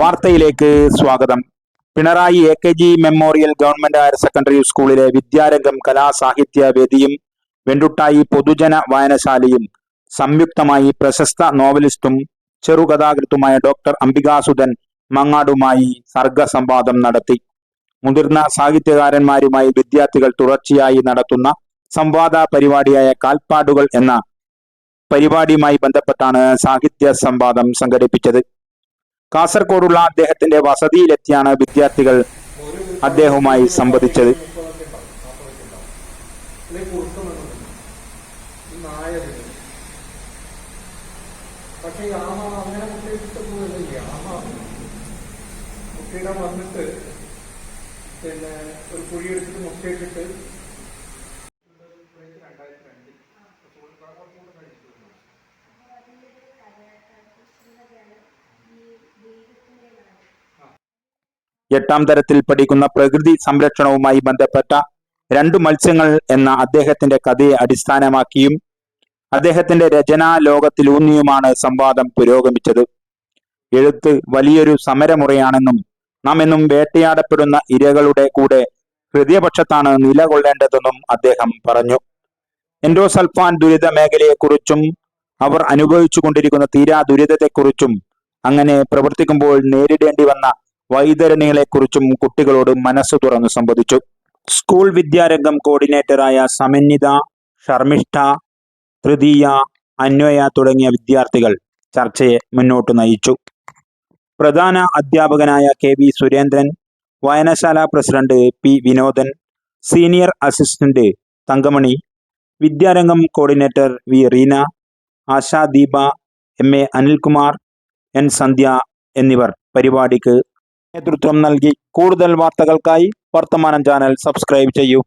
വാർത്തയിലേക്ക് സ്വാഗതം. Pinarayi A K G memorial government higher secondary സ്കൂളിലെ വിദ്യാരംഗം കലാസാഹിത്യ വേദിയും വെണ്ടുട്ടായി പൊതുജന വായനശാലയും സംയുക്തമായി പ്രശസ്ത നോവലിസ്റ്റും ചെറുകഥാകൃത്തുമായ ഡോക്ടർ അംബികാസുധൻ മങ്ങാടുമായി സർഗസംവാദം നടത്തി. മുതിർന്ന സാഹിത്യകാരന്മാരുമായി വിദ്യാർത്ഥികൾ തുടർച്ചയായി നടത്തുന്ന സംവാദ പരിപാടിയായ കാൽപ്പാടുകൾ എന്ന പരിപാടിയുമായി ബന്ധപ്പെട്ടാണ് സാഹിത്യ സംവാദം സംഘടിപ്പിച്ചത്. കാസർഗോഡുള്ള അദ്ദേഹത്തിന്റെ വസതിയിലെത്തിയാണ് വിദ്യാർത്ഥികൾ അദ്ദേഹവുമായി സംവദിച്ചത്. പക്ഷെ പിന്നെ ഒരു കുഴിയെടുത്തിട്ട് മുട്ടയിട്ടിട്ട് എട്ടാം തരത്തിൽ പഠിക്കുന്ന പ്രകൃതി സംരക്ഷണവുമായി ബന്ധപ്പെട്ട രണ്ടു മത്സ്യങ്ങൾ എന്ന അദ്ദേഹത്തിന്റെ കഥയെ അടിസ്ഥാനമാക്കിയും അദ്ദേഹത്തിന്റെ രചനാ ലോകത്തിലൂന്നിയുമാണ് സംവാദം പുരോഗമിച്ചത്. എഴുത്ത് വലിയൊരു സമരമുറയാണെന്നും നാം എന്നും വേട്ടയാടപ്പെടുന്ന ഇരകളുടെ കൂടെ ഹൃദയപക്ഷത്താണ് നിലകൊള്ളേണ്ടതെന്നും അദ്ദേഹം പറഞ്ഞു. എൻഡോസൾഫാൻ ദുരിത മേഖലയെക്കുറിച്ചും അവർ അനുഭവിച്ചു കൊണ്ടിരിക്കുന്ന തീരാ ദുരിതത്തെക്കുറിച്ചും അങ്ങനെ പ്രവർത്തിക്കുമ്പോൾ നേരിടേണ്ടി വന്ന വൈതരണികളെക്കുറിച്ചും കുട്ടികളോട് മനസ്സ് തുറന്നു സംവദിച്ചു സ്കൂൾ വിദ്യാരംഗം കോർഡിനേറ്ററായ സമന്വിത ഷർമിഷ്ഠ തൃതീയ അന്വയ തുടങ്ങിയ വിദ്യാർത്ഥികൾ ചർച്ചയെ മുന്നോട്ട് നയിച്ചു. പ്രധാന അധ്യാപകനായ കെ വി സുരേന്ദ്രൻ വായനശാല president P Vinodan senior assistant Thankamani Vidyarangam coordinator V Reena Ashadeepa M A Anilkumar N Sandhya എന്നിവർ പരിപാടിക്ക് നേതൃത്വം നൽകി കൂടുതൽ വാർത്തകൾക്കായി വർത്തമാനം ചാനൽ സബ്സ്ക്രൈബ് ചെയ്യൂ.